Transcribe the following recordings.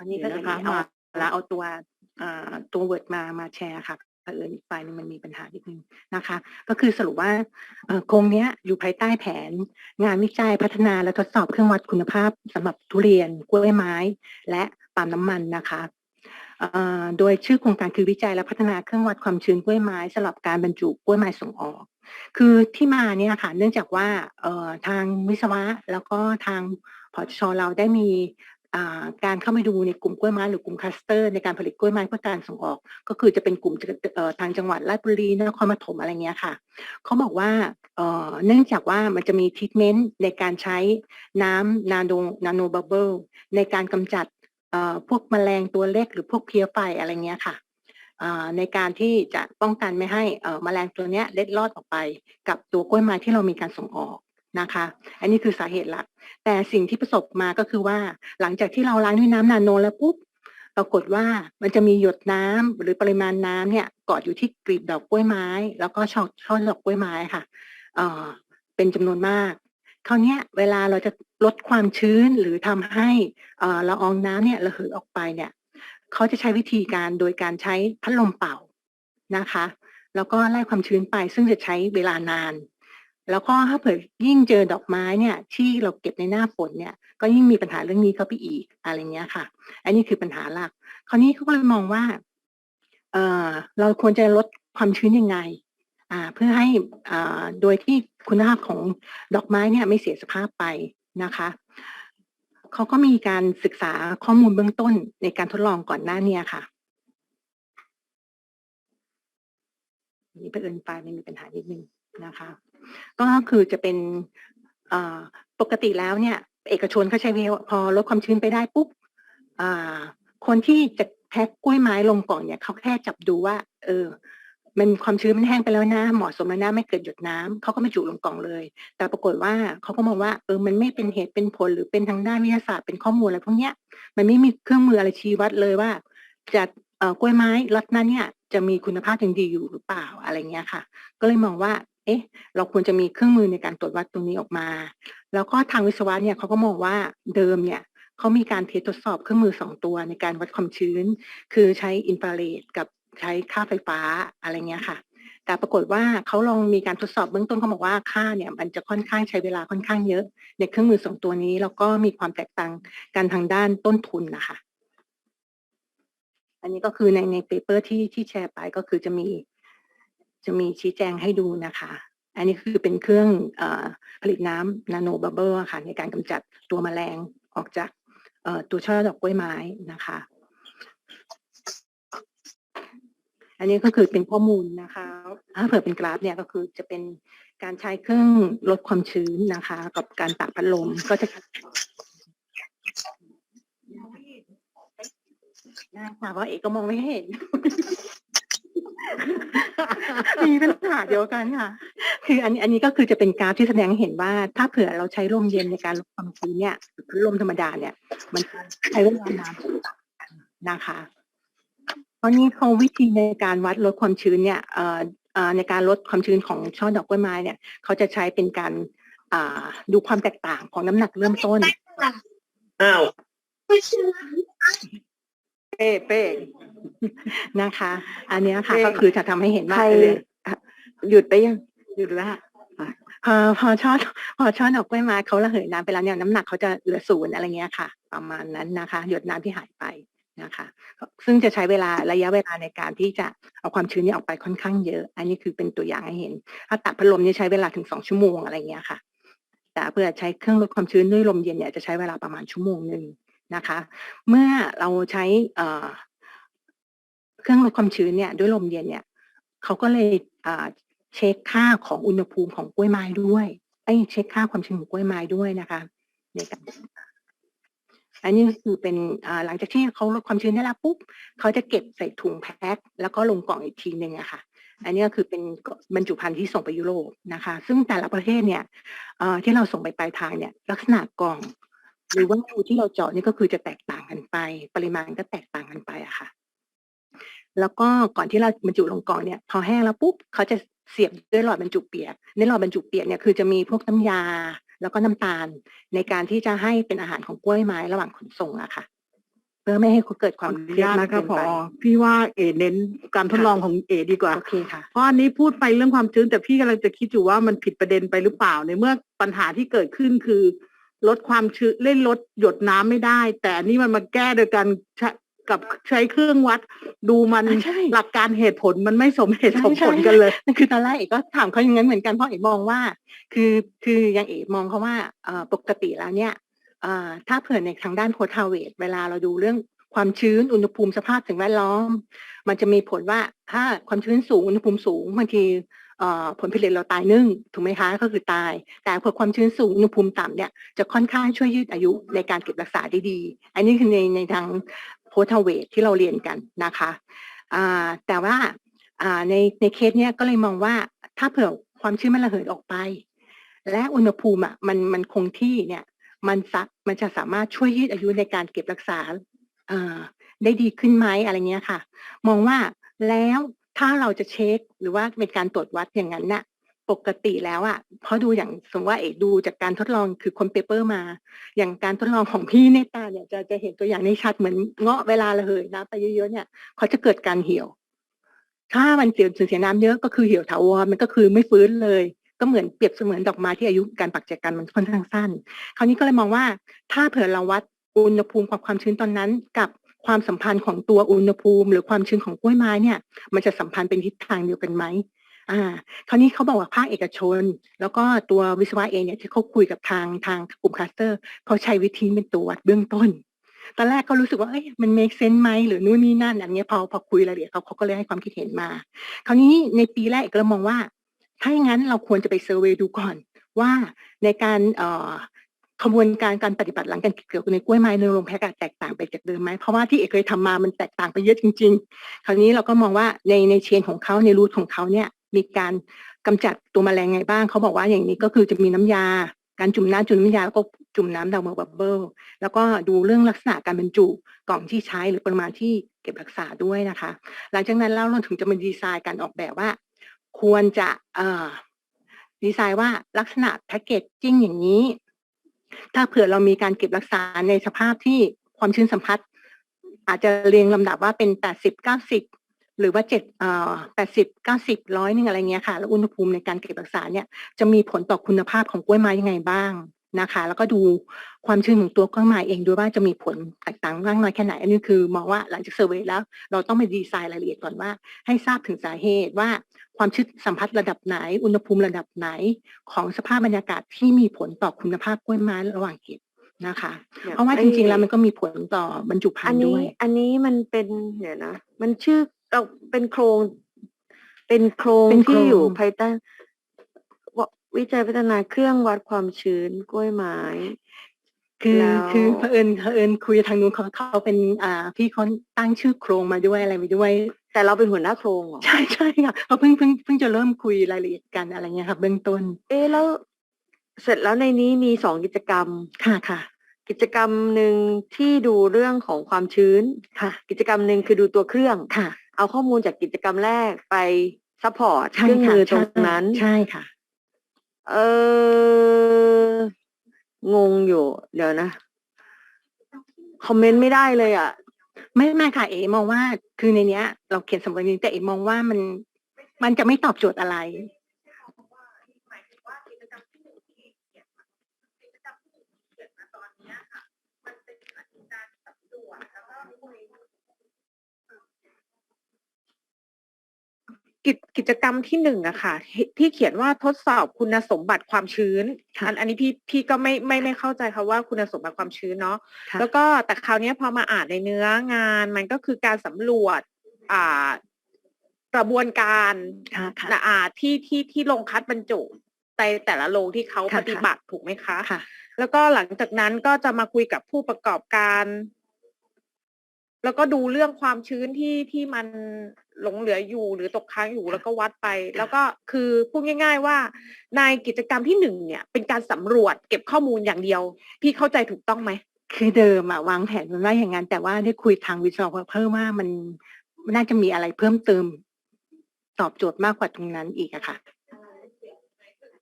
อันนี้เดี๋ก็ยวจะนะคะมีเอามาแล้วเอาตัวเอ่อตัวเวิร์ดมามาแชร์ค่ะเผอิญอีกฝ่ายหนึงมันมีปัญหานิดนึงนะคะ ก็คือสรุปว่าเอ่อโครงเนี้ยอยู่ภายใต้แผน งานวิจัยพัฒนาและทดสอบเครื่องวัดคุณภาพสำหรับทุเรียนกล้วยไม้ และปาล์มน้ำมันนะคะเอ่อโดยชื่อโครงการคือวิจัยและพัฒนาเครื่องวัดความชื้นกล้วยไม้สำหรับการบรรจุกล้วยไม้ส่งออก คือที่มาเนี่ยค่ะเนื่องจากว่าเอ่อทางวิศวะแล้วก็ทางพอชเราได้มีอ่า การเข้าไปดูในกลุ่มกล้วยไม้หรือกลุ่มคลัสเตอร์ในการผลิตกล้วยไม้เพื่อการส่งออก ก็คือจะเป็นกลุ่มทางจังหวัดราชบุรีนครปฐมอะไรเงี้ยค่ะเขาบอกว่าเนื่องจากว่ามันจะมีทรีทเมนต์ในการใช้น้ำนาโนนาโนบับเบิลในการกำจัดพวกแมลงตัวเล็กหรือพวกเพลี้ยไฟอะไรเงี้ยค่ะในการที่จะป้องกันไม่ให้แมลงตัวเนี้ยเล็ดลอดออกไป กับตัวกล้วยไม้ที่เรามีการส่งออก นะคะ อันนี้คือสาเหตุหลัก แต่สิ่งที่ประสบมาก็คือว่า หลังจากที่เราล้างด้วยน้ำนาโนแล้วปุ๊บปรากฏว่ามันจะมีหยดน้ำหรือปริมาณน้ำเนี่ยเกาะอยู่ที่กลีบดอกกล้วยไม้ แล้วก็ช่อช่อดอกกล้วยไม้ค่ะเออเป็นจำนวนมากคราวนี้เวลาเราจะลดความชื้นหรือทำให้เออละอองน้ำเนี่ยระเหยออกไปเนี่ยเขาจะใช้วิธีการโดยการใช้พัดลมเป่านะคะ แล้วก็ไล่ความชื้นไปซึ่งจะใช้เวลานาน แล้วก็ถ้าเผื่อยิ่งเจอดอกไม้เนี่ย ที่เราเก็บในหน้าฝนเนี่ย ก็ยิ่งมีปัญหาเรื่องนี้เข้าไปอีกอะไรเงี้ยค่ะ อันนี้คือปัญหาหลัก คราวนี้เขาก็เลยมองว่าเออเราควรจะลดความชื้นยังไง อ่า เพื่อให้อ่าโดยที่คุณภาพของดอกไม้เนี่ยไม่เสียสภาพไปนะคะเขาก็มีการศึกษาข้อมูลเบื้องต้นในการทดลองก่อนหน้าเนี้ค่ะนนี้เผอิญไฟล์มันมีปัญหานิดนึงนะคะ ก็คือจะเป็นปกติแล้วเนี่ย เอกชนเขาใช้วิธีว่าพอลดความชื้นไปได้ปุ๊บคนที่จะแพ็คกล้วยไม้ลงกล่องเนี่ยเขาแค่จับดูว่า เออ มันความชื้นมันแห้งไปแล้วนะเหมาะสมแล้วนะไม่เกิดหยดน้ำเขาก็มาจุลงกล่องเลย แต่ปรากฏว่าเขาก็มองว่าเออมันไม่เป็นเหตุเป็นผลหรือเป็นทางด้านวิทยาศาสตร์เป็นข้อมูลอะไรพวกเนี้ยมันไม่มีเครื่องมืออะไรชี้วัดเลยว่าจะเอ่อกล้วยไม้ล็อตนั้นเนี่ยจะมีคุณภาพยังดีอยู่หรือเปล่าอะไรเงี้ยค่ะ ก็เลยมองว่า เอ๊ะ เราควรจะมีเครื่องมือในการตรวจวัดตรงนี้ออกมา แล้วก็ทางวิศวะเนี่ยเขาก็มองว่าเดิมเนี่ยเขามีการเทสทดสอบเครื่องมือสองตัวในการวัดความชื้น คือใช้อินฟราเรดกับใช้ค่าไฟฟ้าอะไรเงี้ยค่ะ แต่ปรากฏว่าเขาลองมีการทดสอบเบื้องต้นเขาบอกว่าค่าเนี่ยมันจะค่อนข้างใช้เวลาค่อนข้างเยอะ ในเครื่องมือสองตัวนี้ แล้วก็มีความแตกต่างกันทางด้านต้นทุนนะคะ อันนี้ก็คือในในเปเปอร์ที่ที่แชร์ไปก็คือจะมี จะมีชี้แจงให้ดูนะคะ อันนี้คือเป็นเครื่องอผลิตน้ำนาโนบับเบิลค่ะในการกำจัดตัวแมลงออกจากตัวช่อดอกกล้วยไม้นะคะ อันนี้ก็คือเป็นข้อมูลนะคะถ้าเผื่อเป็นกราฟเนี่ยก็คือจะเป็นการใช้เครื่องลดความชื้นนะคะ กับการตักพัดลมก็จะได้ค่ะเพราะเอกก็มองไม่เห็น มีปัญหาเดียวกันค่ะ คืออันนี้อันนี้ก็คือจะเป็นกราฟที่แสดงให้เห็นว่า ถ้าเผื่อเราใช้ลมเย็นในการลดความชื้นเนี่ยหรือลมธรรมดาเนี่ย มันใช้เวลานานนะคะเพราะนี้เขาวิธีในการวัดลดความชื้นเนี่ยเอ่อเอ่อในการลดความชื้นของช่อดอกกล้วยไม้เนี่ยเขาจะใช้เป็นการอ่าดูความแตกต่างของน้ำหนักเริ่มต้นอ้าว เป้เป้นะคะ อันเนี้ยค่ะเป้ก็คือจะทำให้เห็นว่าใคร เอออะหยุดไปยังหยุดแล้วค่ะพอพอช่อพอช่อดอกกล้วยไม้เขาระเหยน้ำไปแล้วเนี่ยน้ำหนักเขาจะเหลือศูนย์อะไรเงี้ยค่ะ ประมาณนั้นนะคะ หยดน้ำที่หายไปนะคะ ซึ่งจะใช้เวลาระยะเวลาในการที่จะเอาความชื้นนี้ออกไปค่อนข้างเยอะ อันนี้คือเป็นตัวอย่างให้เห็น ถ้าตัดพัดลมนี่ใช้เวลาถึงสองชั่วโมงอะไรเงี้ยค่ะ แต่เพื่อใช้เครื่องลดความชื้นด้วยลมเย็นเนี่ยจะใช้เวลาประมาณชั่วโมงหนึ่ง นะคะ เมื่อเราใช้เเครื่องลดความชื้นเนี่ยด้วยลมเย็นเนี่ยเขาก็เลยเช็คค่าของอุณหภูมิของกล้วยไม้ด้วยไอ้เช็คค่าความชื้นของกล้วยไม้ด้วยนะคะในการอันนี้คือเป็นหลังจากที่เขาลดความชื้นได้แล้วปุ๊บเขาจะเก็บใส่ถุงแพ็คแล้วก็ลงกล่องอีกทีหนึ่งอะค่ะ อันนี้ก็คือเป็นบรรจุภัณฑ์ที่ส่งไปยุโรปนะคะ ซึ่งแต่ละประเทศเนี่ยที่เราส่งไปปลายทางเนี่ยลักษณะกล่อง หรือว่ารูที่เราเจาะนี่ก็คือจะแตกต่างกันไป ปริมาณก็แตกต่างกันไปอะค่ะ แล้วก็ก่อนที่เราบรรจุลงกล่องเนี่ย พอแห้งแล้วปุ๊บเขาจะเสียบด้วยหลอดบรรจุเปียก ในหลอดบรรจุเปียกเนี่ยคือจะมีพวกน้ำยา แล้วก็น้ำตาล ในการที่จะให้เป็นอาหารของกล้วยไม้ระหว่างขนส่งอะค่ะ เพื่อพื่อไม่ให้เกิดคขอวามอเคนุรียดญาตมากนะเกิคะนพอไปพี่ว่าเอเน้นการทดลองของเอดีกว่าโอเคค่ะเพราะอันนี้พูดไปเรื่องความชื้นแต่พี่กำลังจะคิดอยู่ว่ามันผิดประเด็นไปหรือเปล่าในเมื่อปัญหาที่เกิดขึ้นคือ ลดความชื้นเล่นลดหยดน้ำไม่ได้ แต่อันนี่มันมาแก้โดยการใช้กับใช้เครื่องวัดดูมันอ่าใช่หลักการเหตุผลมันไม่สมเหตุใช่สมผลใช่กันเลยนั่นคือตอนแรกเอกก็ถามเขาอย่างนั้นเหมือนกันเพราะเอกมองว่า คือคือยังเอกมองเขาว่าเอ่อปกติแล้วเนี่ยเอ่อถ้าเผื่อในทางด้านโพทาเวตเวลาเราดูเรื่องความชื้นอุณหภูมิสภาพสิ่งแวดล้อม มันจะมีผลว่าถ้าความชื้นสูงอุณหภูมิสูงบางทีเอ่อ ผลผลิตเราตายนึ่งถูกไหมคะก็คือตาย แต่พอความชื้นสูงอุณหภูมิต่ำเนี่ยจะค่อนข้างช่วยยืดอายุในการเก็บรักษาได้ดี อันนี้คือในในทางโพทเวตที่เราเรียนกันนะคะแต่ว่าในในเคสเนี้ยก็เลยมองว่าถ้าเผื่อความชื้นมันระเหยออกไป และอุณหภูมิอะมันมันคงที่เนี่ยมันสัมันจะสามารถช่วยยืดอายุในการเก็บรักษาได้ดีขึ้นไหมอะไรเงี้ยค่ะ มองว่าแล้ว ถ้าเราจะเช็คหรือว่าเป็นการตรวจวัดอย่างนั้นน่ะปกติแล้วอะเพราะดูอย่างสมมติว่าเอกดูจากการทดลองคือคนเปเปอร์มา อย่างการทดลองของพี่เนตาเนี่ยจะจะเห็นตัวอย่างในชัดเหมือนเงาะเวลาระเหยน้ำไปเยอะๆเนี่ยเขาจะเกิดการเหี่ยว ถ้ามันเสียสูญเสียน้ำเยอะก็คือเหี่ยวถาวรมันก็คือไม่ฟื้นเลย ก็เหมือนเปรียบเสมือนดอกไม้ที่อายุการปักแจกันมันค่อนข้างสั้น คราวนี้ก็เลยมองว่า ถ้าเผื่อเราวัดอุณหภูมิความความชื้นตอนนั้น กับ ความสัมพันธ์ของตัวอุณหภูมิ หรือความชื้นของกล้วยไม้เนี่ย มันจะสัมพันธ์เป็นทิศทางเดียวกันไหมอ่าคราวนี้เขาบอกว่าภาคเอกชน แล้วก็ตัววิศวะเองเนี่ยที่เขาคุยกับทางทางกลุ่มคลัสเตอร์เขาใช้วิธีเป็นตัววัดเบื้องต้นตอนแรกก็รู้สึกว่าเอ้ยมัน make sense ไหมหรือนู่นนี่นั่นอันเนี้ยพอพอคุยรายละเอียดเขาเขาก็เลยให้ความคิดเห็นมา คราวนี้ในปีแรกก็เลยมองว่า ถ้าอย่างนั้นเราควรจะไปเซอร์เวยดูก่อนว่าในการเอ่อ ขบวนการการปฏิบัติหลังการเกี่ยวกับในกล้วยไม้ในโรงแพะอะแตกต่างไปจากเดิมไหมเพราะว่าที่เอกเคยทำมามันแตกต่างไปเยอะจริง ๆ คราวนี้เราก็มองว่าในในเชนของเขาในรูทของเขาเนี่ยมีการกำจัดตัวแมลงไงบ้างเขาบอกว่าอย่างนี้ก็คือจะมีน้ำยา การจุ่มน้ำจุ่มน้ำยาแล้วก็จุ่มน้ำดาวเมอร์บับเบิลแล้วก็ดูเรื่องลักษณะการบรรจุกล่องที่ใช้หรือปริมาณที่เก็บรักษาด้วยนะคะ หลังจากนั้นแล้วเราถึงจะมาดีไซน์การออกแบบว่า ควรจะดีไซน์ว่าลักษณะแพ็กเกจจิ้งอย่างนี้ ถ้าเผื่อเรามีการเก็บรักษาในสภาพที่ความชื้นสัมผัสอาจจะเรียงลำดับว่าเป็นแปดสิบเก้าสิบหรือว่าเจ็ดเอ่อแปดสิบเก้าสิบร้อยหนึ่งอะไรเงี้ยค่ะ แล้วอุณหภูมิในการเก็บรักษาเนี่ยจะมีผลต่อคุณภาพของกล้วยไม้ยังไงบ้างนะคะ แล้วก็ดูความชื้นของตัวกล้วยไม้เองด้วยว่าจะมีผลแตกต่างมากน้อยแค่ไหน อันนี้คือมองว่าหลังจากเซอร์เวยแล้ว เราต้องไปดีไซน์รายละเอียดก่อนว่า ให้ทราบถึงสาเหตุว่า ความชื้นสัมผัสระดับไหน อุณหภูมิระดับไหน ของสภาพบรรยากาศที่มีผลต่อคุณภาพกล้วยไม้ระหว่างเก็บนะคะ เพราะว่าจริงๆ แล้วมันก็มีผลต่อบรรจุภัอัณนฑ์นี้ด้วย อันนี้มันเป็นเดี๋ยวนะ มันชื่อเราเป็นโครง เป็นโครงเป็นโครงที่อยู่ภายใต้ววิจัยพัฒนาเครื่องวัดความชื้นกล้วยไม้ คือแล้วคือเผอิญเผอิญคุยกับทางนู้นเขาเขาเป็นอ่าพี่เขาตั้งชื่อโครงมาด้วยอะไรไปด้วย แต่เราเป็นหัวหน้าโครงเหรอ ใช่ใช่ค่ะเขาเพิ่งเพิ่งเพิ่งจะเริ่มคุยรายละเอียดกันอะไรเงี้ยค่ะเบื้องต้น เอ๊ะแล้วเสร็จแล้วในนี้มีสองกิจกรรม ค่ะค่ะ กิจกรรมหนึ่งที่ดูเรื่องของความชื้น ค่ะ กิจกรรมหนึ่งคือดูตัวเครื่อง ค่ะ เอาข้อมูลจากกิจกรรมแรกไปซัพพอร์ตเคใช่รื่องค่ะมือตใช่รงนั้น ใช่ค่ะ เอองงอยู่ เดี๋ยวนะ คอมเมนต์ไม่ได้เลยอะ ไม่ไม่ค่ะเอ๋มองว่าคือในเนี้ย เราเขียนสำนวนนี้แต่เอ๋มองว่ามัน มันจะไม่ตอบโจทย์อะไร กิจกิจกรรมที่หนึ่งอะค่ะที่ที่เขียนว่าทดสอบคุณสมบัติความชื้นค่ะอันอันนี้พี่พี่ก็ไม่ไม่ไม่เข้าใจค่ะว่าคุณสมบัติความชื้นเนาะค่ะแล้วก็แต่คราวเนี้ยพอมาอ่านในเนื้องานมันก็คือการสำรวจอ่ากระบวนการค่ะค่ะนะอ่าที่ที่ที่ลงคัดบรรจุในแต่ละโรงที่เขาค่ะปฏิบัติถูกไหมคะค่ะแล้วก็หลังจากนั้นก็จะมาคุยกับผู้ประกอบการ แล้วก็ดูเรื่องความชื้นที่ที่มัน หลงเหลืออยู่หรือตกค้างอยู่ค่ะแล้วก็วัดไปค่ะแล้วก็คือพูดง่าย ๆ ว่า ในกิจกรรมที่หนึ่งเนี่ยเป็นการสำรวจเก็บข้อมูลอย่างเดียว พี่เข้าใจถูกต้องไหมคือเดิมอะวางแผนมันว่าอย่างนั้นแต่ว่าได้คุยทางวิศวะเพิ่มว่ามันน่าจะมีอะไรเพิ่มเติมตอบโจทย์มากกว่าตรงนั้นอีกอะค่ะ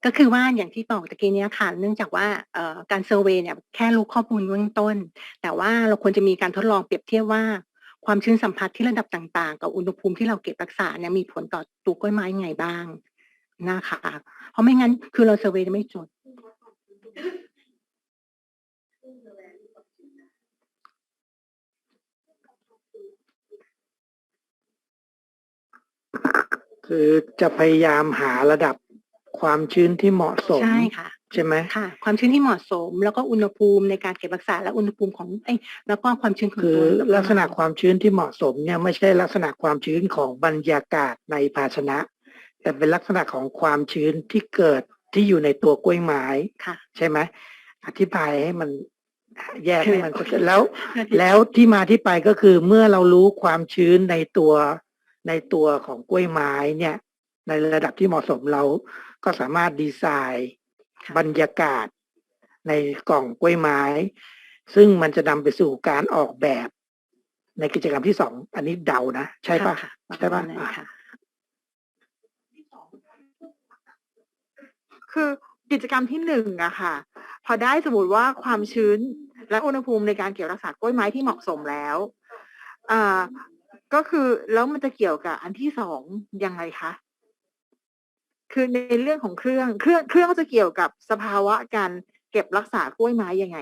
ก็คือว่าอย่างที่บอกตะกี้เนี้ยค่ะ เนื่องจากว่าเอ่อการเซอร์เวยเนี่ยแค่รู้ข้อมูลเบื้องต้น แต่ว่าเราควรจะมีการทดลองเปรียบเทียบว่า ความชื้นสัมผัสที่ระดับต่าง ๆ กับอุณหภูมิที่เราเก็บรักษาเนี่ยมีผลต่อตัวกล้วยไม้ยังไงบ้างนะคะ เพราะไม่งั้นคือเราเซอร์เวยไม่จด คือจะพยายามหาระดับความชื้นที่เหมาะสม ใช่ค่ะ ใช่ไหมค่ะ ความชื้นที่เหมาะสม แล้วก็อุณหภูมิในการเก็บรักษาและอุณหภูมิของเอ้ยแล้วก็ความชื้นของคือตัวลักษณะความชื้นที่เหมาะสมเนี่ยไม่ใช่ลักษณะความชื้นของบรรยากาศในภาชนะ แต่เป็นลักษณะของความชื้นที่เกิดที่อยู่ในตัวกล้วยไม้ ค่ะ ใช่ไหมอธิบายให้มันแยกให้มันโอเคแล้ว แล้วที่มาที่ไปก็คือเมื่อเรารู้ความชื้นในตัวในตัวของกล้วยไม้เนี่ย ในระดับที่เหมาะสมเราก็สามารถดีไซน์ค่ะ บรรยากาศในกล่องกล้วยไม้ ซึ่งมันจะนำไปสู่การออกแบบ ในกิจกรรมที่สองอันนี้เดานะ ใช่ปะค่ใช่ปะรมาณนั้นอะค่ะคือกิจกรรมที่หนึ่งอะค่ะ พอได้สมมติว่าความชื้นและอุณหภูมิในการเก็บรักษากล้วยไม้ที่เหมาะสมแล้วอ่าก็คือแล้วมันจะเกี่ยวกับอันที่สองยังไงคะ คือในเรื่องของเครื่อง เครื่องเครื่องจะเกี่ยวกับสภาวะการเก็บรักษากล้วยไม้ยังไง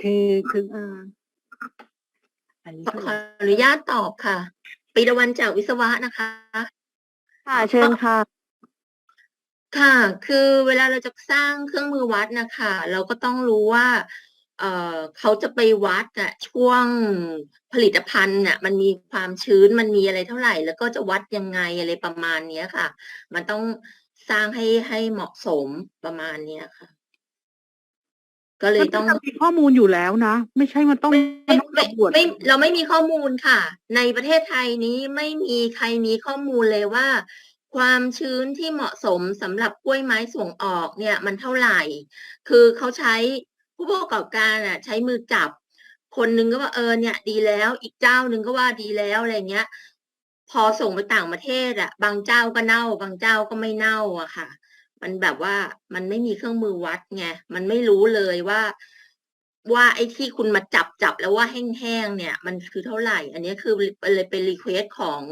คือคือเอ่ออันนี้ขอก็ขออนุญาตตอบค่ะปีละวันจากวิศวะนะคะ ค่ะเชิญค่ะ ค่ะ คือเวลาเราจะสร้างเครื่องมือวัดนะคะ เราก็ต้องรู้ว่า เอ่อเขาจะไปวัดอะช่วงผลิตภัณฑ์น่ะมันมีความชื้นมันมีอะไรเท่าไหร่ แล้วก็จะวัดยังไงอะไรประมาณเนี้ยค่ะ มันต้องสร้างให้ให้เหมาะสมประมาณเนี้ยค่ะ ก็เลยต้อง มันมีข้อมูลอยู่แล้วนะ ไม่ใช่มันต้องไม่มันไม่ต้องไม่สำรวจไม่เราไม่มีข้อมูลค่ะ ในประเทศไทยนี้ไม่มีใครมีข้อมูลเลยว่า ความชื้นที่เหมาะสมสำหรับกล้วยไม้ส่งออกเนี่ย มันเท่าไหร่ คือเขาใช้ ผู้ประกอบการอะ ใช้มือจับ คนนึงก็ว่าเออเนี่ย ดีแล้ว อีกเจ้าหนึ่งก็ว่าดีแล้วอะไรเงี้ย พอส่งไปต่างประเทศอะ บางเจ้าก็เน่า บางเจ้าก็ไม่เน่าอะค่ะ มันแบบว่ามันไม่มีเครื่องมือวัดไงมันไม่รู้เลยว่าว่าไอ้ที่คุณมาจับจับแล้วว่าแห้งๆเนี่ย มันคือเท่าไหร่ อันนี้คือเลยเป็นรีเควสของ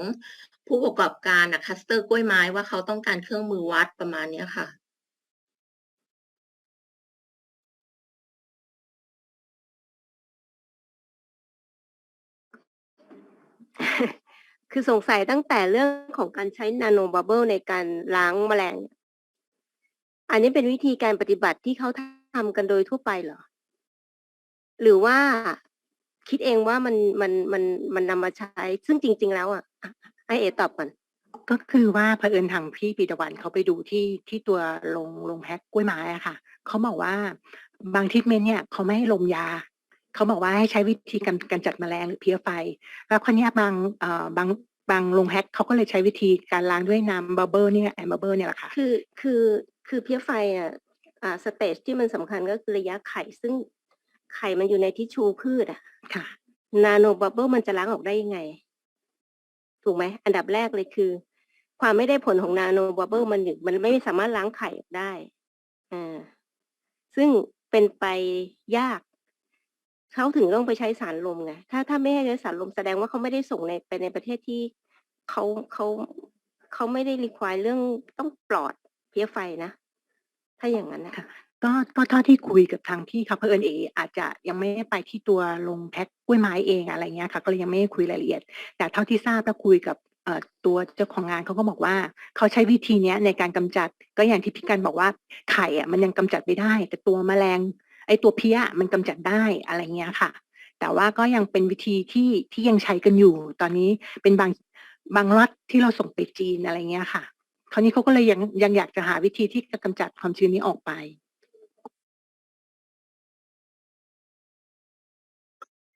ผู้ประกอบการอะคัสเตอร์กล้วยไม้ว่าเขาต้องการเครื่องมือวัดประมาณเนี้ยค่ะ คือสงสัยตั้งแต่เรื่องของการใช้นาโนบับเบิลในการล้างแมลง อันนี้เป็นวิธีการปฏิบัติที่เขาทำกันโดยทั่วไปเหรอ หรือว่าคิดเองว่ามันมันมันมันนำมาใช้ ซึ่งจริง ๆ แล้วอะไอเอตอบก่อนก็คือว่าเผอิญทางพี่ปีตะวันเขาไปดูที่ที่ตัวลงลงแพ็คกล้วยไม้อะค่ะเขาบอกว่าบางทิทเมนเนี่ยเขาไม่ให้ลมยา เขาบอกว่าให้ใช้วิธีการการจัดแมลงหรือเพี้ยไฟ แล้วคนนี้ยบางเอ่อบางบางลงแพ็คเขาก็เลยใช้วิธีการล้างด้วยน้ำบับเบิลเนี่ยแอมบับเบิลเนี่ยแหละค่ะคือคือคือเพี้ยไฟอะอ่าสเตจที่มันสำคัญก็คือระยะไข่ซึ่งไข่มันอยู่ในทิชชูพืชอะค่ะ นาโนบับเบิลมันจะล้างออกได้ยังไง ถูกไหมอันดับแรกเลยคือ ความไม่ได้ผลของนาโนบับเบิลมันอยู่มันไม่สามารถล้างไข่ออกได้อ่าซึ่งเป็นไปยาก เขาถึงต้องไปใช้สารลมไง ถ้าถ้าไม่ให้ใช้สารลมแสดงว่าเขาไม่ได้ส่งในไปในประเทศที่เขาเขาเขาไม่ได้รีควายเรื่องต้องปลอดเพี้ยไฟนะ ถ้าอย่างนั้นนะคะก็ก็เท่าที่คุยกับทางพี่เขาเผอิญเออาจจะยังไม่ได้ไปที่ตัวลงแพ็คกล้วยไม้เองอะไรเงี้ยค่ะ ก็เลยยังไม่ได้คุยรายละเอียด แต่เท่าที่ทราบแล้วคุยกับตัวเจ้าของงานเขาก็บอกว่าเขาใช้วิธีนี้ในการกำจัด ก็อย่างที่พี่กันบอกว่าไข่อะมันยังกำจัดไม่ได้ แต่ตัวแมลง ไอตัวเพี้ยมันกำจัดได้อะไรเงี้ยค่ะ แต่ว่าก็ยังเป็นวิธีที่ที่ยังใช้กันอยู่ ตอนนี้เป็นบางบางล็อตที่เราส่งไปจีนอะไรเงี้ยค่ะ คราวนี้เขาก็เลยยังยังอยากจะหาวิธีที่จะกำจัดความชื้นนี้ออกไป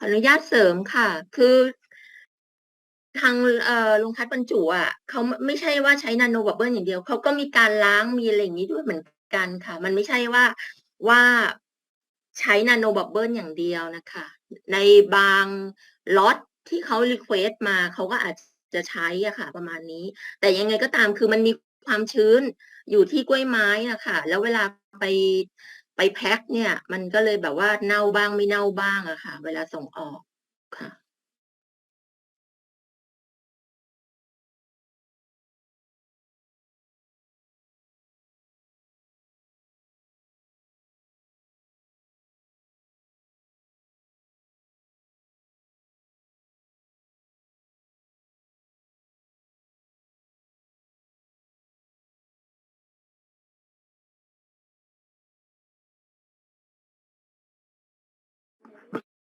อนุญาตเสริมค่ะ คือทางเอ่อโรงคัดบรรจุอะเขาไม่ใช่ว่าใช้นาโนบับเบิลอย่างเดียวเขาก็มีการล้างมีอะไรอย่างนี้ด้วยเหมือนกันค่ะ มันไม่ใช่ว่าว่า ใช้นาโนบับเบิลอย่างเดียวนะคะ ในบางล็อตที่เขารีเควสมาเขาก็อาจจะใช้อะค่ะ ประมาณนี้ แต่ยังไงก็ตามคือมันมีความชื้นอยู่ที่กล้วยไม้นะคะแล้วเวลาไปไปแพ็คเนี่ย มันก็เลยแบบว่าเน่าบ้างไม่เน่าบ้างอะค่ะ เวลาส่งออกค่ะ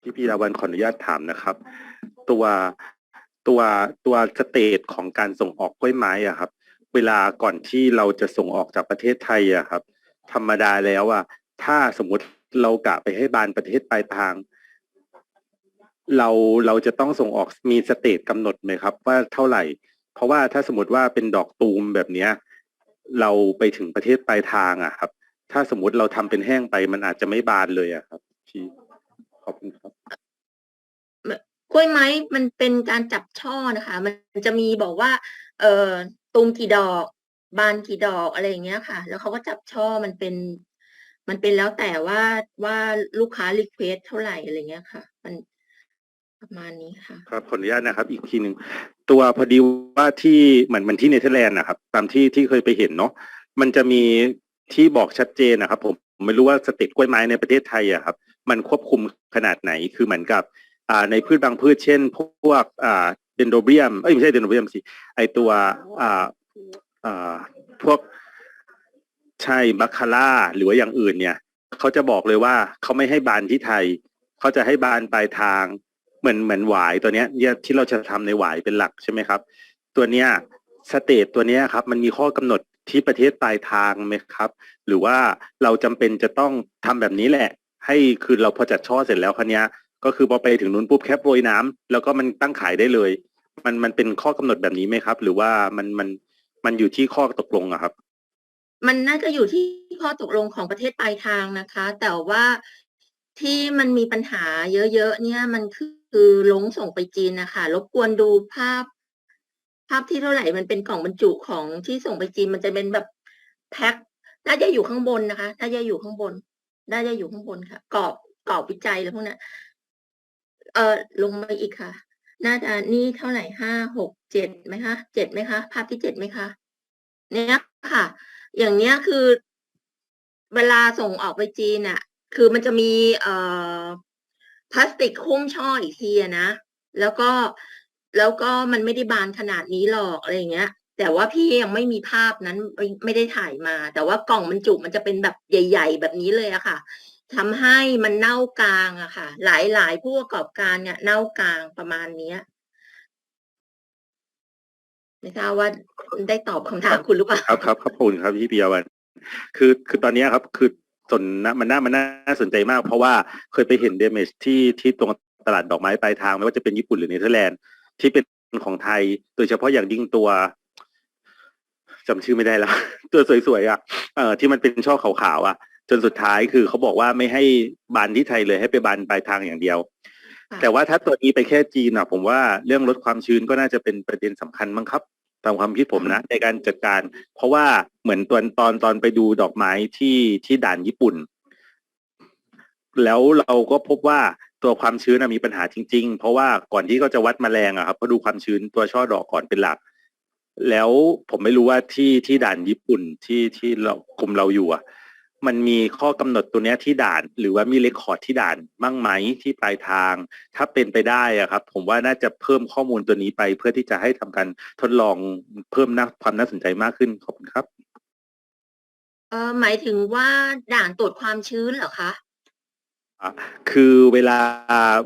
พี่พีราวันขออนุญาตถามนะครับ ตัวตัวตัวสเตจของการส่งออกกล้วยไม้อะครับ เวลาก่อนที่เราจะส่งออกจากประเทศไทยอะครับ ธรรมดาแล้วอะถ้าสมมุติเรากะไปให้บานประเทศปลายทาง เราเราจะต้องส่งออกมีสเตจกำหนดไหมครับ ว่าเท่าไหร่ เพราะว่าถ้าสมมติว่าเป็นดอกตูมแบบเนี้ย เราไปถึงประเทศปลายทางอะครับ ถ้าสมมติเราทำเป็นแห้งไปมันอาจจะไม่บานเลยอะครับพี่ขอบคุณ กล้วยไม้มันเป็นการจับช่อนะคะ มันจะมีบอกว่า เอ่อตูมกี่ดอก บานกี่ดอกอะไรอย่างเงี้ยค่ะ แล้วเขาก็จับช่อมันเป็น มันเป็นแล้วแต่ว่าว่าลูกค้ารีเควสเท่าไหร่อะไรเงี้ยค่ะ มันประมาณนี้ค่ะ ครับขออนุญาตนะครับ อีกทีหนึ่งตัวพอดีว่าที่เหมือนเหมือนที่เนเธอร์แลนด์นะครับ ตามที่ที่เคยไปเห็นเนาะมันจะมีที่บอกชัดเจนนะครับ ผมผมไม่รู้ว่าสเต็ปกล้วยไม้ในประเทศไทยอะครับ มันควบคุมขนาดไหนคือเหมือนกับ ในพืชบางพืชเช่น พวกอ่าเดนโดเบียมเอ้ยไม่ใช่เดนโดเบียมสิไอตัวอ่าอ่าพวกใช่บัคคาร่าหรือว่าอย่างอื่นเนี่ยเขาจะบอกเลยว่าเขาไม่ให้บานที่ไทยเขาจะให้บานปลายทางเหมือนเหมือนหวายตัวเนี้ยเนี่ยที่เราจะทำในหวายเป็นหลักใช่ไหมครับ ตัวเนี้ยสเตตตัวเนี้ยครับ มันมีข้อกำหนดที่ประเทศปลายทางไหมครับ หรือว่าเราจำเป็นจะต้องทำแบบนี้แหละ ให้คือเราพอจัดช่อเสร็จแล้วคันนี้ย ก็คือพอไปถึงนู้นปุ๊บแคปโรยน้ำแล้วก็มันตั้งขายได้เลย มันมันเป็นข้อกำหนดแบบนี้ไหมครับ หรือว่ามันมันมันอยู่ที่ข้อตกลงอะครับ มันน่าจะอยู่ที่ข้อตกลงของประเทศปลายทางนะคะ แต่ว่าที่มันมีปัญหาเยอะๆเนี่ยมันคือลงส่งไปจีนนะคะรบกวนดูภาพ ภาพที่เท่าไหร่มันเป็นกล่องบรรจุของที่ส่งไปจีนมันจะเป็นแบบแพ็คน่าจะอยู่ข้างบนนะคะน่าจะอยู่ข้างบนน่าจะอยู่ข้างบนค่ะกรอบกรอบวิจัยแล้วพวกนี้ย เออลงมาอีกค่ะ น่าจะนี่เท่าไหร่ห้าหกเจ็ดไหมคะเจ็ดไหมคะ ภาพที่เจ็ดไหมคะ เนี่ยค่ะ อย่างเนี้ยคือเวลาส่งออกไปจีนน่ะคือมันจะมีเอ่อพลาสติกหุ้มช่ออีกทีนะ แล้วก็แล้วก็มันไม่ได้บานขนาดนี้หรอกอะไรเงี้ย แต่ว่าพี่ยังไม่มีภาพนั้นไม่ไม่ได้ถ่ายมา แต่ว่ากล่องบรรจุมันจะเป็นแบบใหญ่ ๆ แบบนี้เลยอะค่ะ ทำให้มันเน่ากลางอะค่ะ หลายหลายผู้ประกอบการเนี่ยเน่ากลางประมาณเนี้ยไม่ทราบว่าได้ตอบคำถามคุณหรือเปล่าครับครับขอบคุณครับพี่ปิยวัน คือคือตอนนี้ครับ คือสนนะมันน่ามันน่าสนใจมาก เพราะว่าเคยไปเห็นเดเมจที่ที่ตรงตลาดดอกไม้ปลายทางไม่ว่าจะเป็นญี่ปุ่นหรือเนเธอร์แลนด์ที่เป็นของไทย โดยเฉพาะอย่างยิ่งตัวจำชื่อไม่ได้แล้วตัวสวยๆอะเอ่อที่มันเป็นช่อขาวๆอะ จนสุดท้ายคือเขาบอกว่าไม่ให้บานที่ไทยเลยให้ไปบานปลายทางอย่างเดียวค่ะแต่ว่าถ้าตัวนี้ไปแค่จีนอะผมว่าเรื่องลดความชื้นก็น่าจะเป็นประเด็นสำคัญมั้งครับ ตามความคิดผมนะ ในการจัดการ เพราะว่าเหมือนตอนตอนตอนไปดูดอกไม้ที่ที่ด่านญี่ปุ่น แล้วเราก็พบว่าตัวความชื้นน่ะมีปัญหาจริง ๆ เพราะว่าก่อนที่เขาจะวัดแมลงอะครับเขาดูความชื้นตัวช่อดอกก่อนเป็นหลัก แล้วผมไม่รู้ว่าที่ที่ด่านญี่ปุ่นที่ที่เรากลุ่มเราอยู่อะ มันมีข้อกำหนดตัวเนี้ยที่ด่าน หรือว่ามีเรคคอร์ดที่ด่านบ้างไหมที่ปลายทาง ถ้าเป็นไปได้อะครับ ผมว่าน่าจะเพิ่มข้อมูลตัวนี้ไป เพื่อที่จะให้ทำการทดลองเพิ่มนะความน่าสนใจมากขึ้นขอบคุณครับเออหมายถึงว่าด่านตรวจความชื้นเหรอคะอะคือเวลา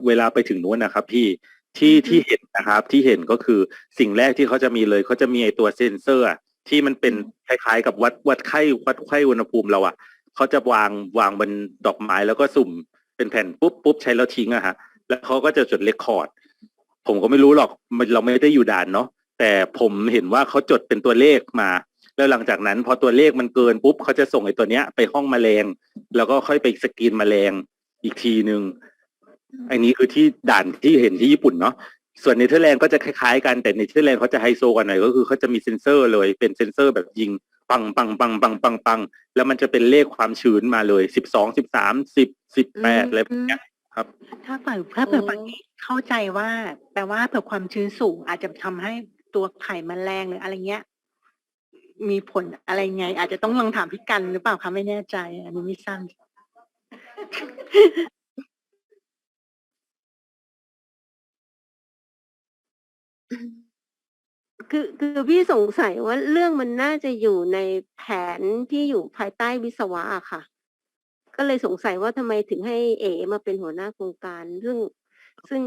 เวลาไปถึงนู้นนะครับ พี่ที่อือฮึที่เห็นนะครับ ที่เห็นก็คือสิ่งแรกที่เขาจะมีเลยเขาจะมีไอตัวเซนเซอร์อะที่มันเป็นคล้ายๆ กับวัดวัดไข้วัดไข้อุณหภูมิเราอะ เขาจะวางวางบนดอกไม้แล้วก็สุ่มเป็นแผ่นปุ๊บปุ๊บใช้แล้วทิ้งอะฮะ แล้วเขาก็จะจดเลคคอร์ด ผมก็ไม่รู้หรอกมันเราไม่ได้อยู่ด่านเนาะแต่ผมเห็นว่าเขาจดเป็นตัวเลขมา แล้วหลังจากนั้น พอตัวเลขมันเกินปุ๊บเขาจะส่งไอ้ตัวเนี้ย ไปห้องแมลง แล้วก็ค่อยไปสกรีนแมลงอีกทีหนึ่งอันนี้คือที่ด่านที่เห็นที่ญี่ปุ่นเนาะส่วนเนเธอร์แลนด์ก็จะคล้ายๆกันแต่เนเธอร์แลนด์เขาจะไฮโซกว่าหน่อยก็คือเขาจะมีเซ็นเซอร์เลยเป็นเซ็นเซอร์แบบยิง ปังปังปังปังปังปังแล้วมันจะเป็นเลขความชื้นมาเลยสิบสองสิบสามสิบสิบแปดอะไรแบบเนี้ยครับ ถ้าเผื่อถ้าเผื่ออืมฝั่งนี้เข้าใจว่าแปลว่าเผื่อความชื้นสูง อาจจะทำให้ตัวไข่มันแรงหรืออะไรเงี้ย มีผลอะไรไง อาจจะต้องลองถามพี่กันหรือเปล่าคะไม่แน่ใจ อันนี้ไม่ทราบ คือคือพี่สงสัยว่าเรื่องมันน่าจะอยู่ในแผนที่อยู่ภายใต้วิศวะอะค่ะ ก็เลยสงสัยว่าทำไมถึงให้เอมาเป็นหัวหน้าโครงการ ซึ่งซึ่ง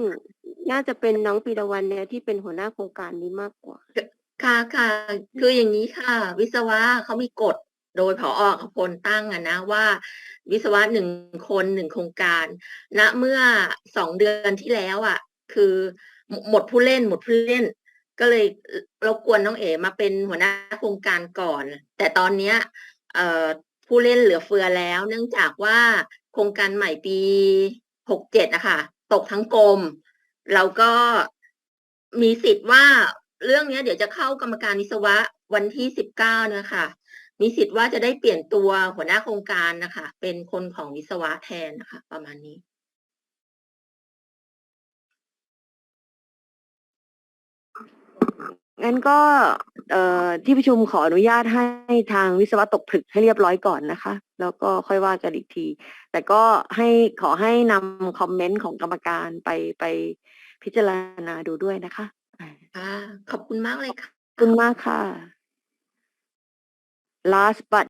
น่าจะเป็นน้องปีละวันเนี่ยที่เป็นหัวหน้าโครงการนี้มากกว่า ค่ะค่ะคืออย่างนี้ค่ะ วิศวะเขามีกฎโดยผออพลตั้งอะนะว่า วิศวะหนึ่งคนหนึ่งโครงการณเมื่อสองเดือนที่แล้วอะคือหมดผู้เล่นหมดผู้เล่น ก็เลยรบกวนน้องเอ๋มาเป็นหัวหน้าโครงการก่อน แต่ตอนเนี้ยผู้เล่นเหลือเฟือแล้ว เนื่องจากว่าโครงการใหม่ปีหกเจ็ดอะค่ะ ตกทั้งกรมเราก็มีสิทธิ์ว่าเรื่องนี้เดี๋ยวจะเข้ากรรมการวิศวะวันที่สิบเก้านะคะมีสิทธิ์ว่าจะได้เปลี่ยนตัวหัวหน้าโครงการนะคะ เป็นคนของวิศวะแทนนะคะ ประมาณนี้ งั้นก็เอ่อที่ประชุมขออนุญาตให้ทางวิศวะตกผลึกให้เรียบร้อยก่อนนะคะ แล้วก็ค่อยว่ากันอีกที แต่ก็ให้ขอให้นำคอมเมนต์ของกรรมการไปไปพิจารณาดูด้วยนะคะอ่าค่ะขอบคุณมากเลยค่ะ ขอบคุณมากค่ะ last but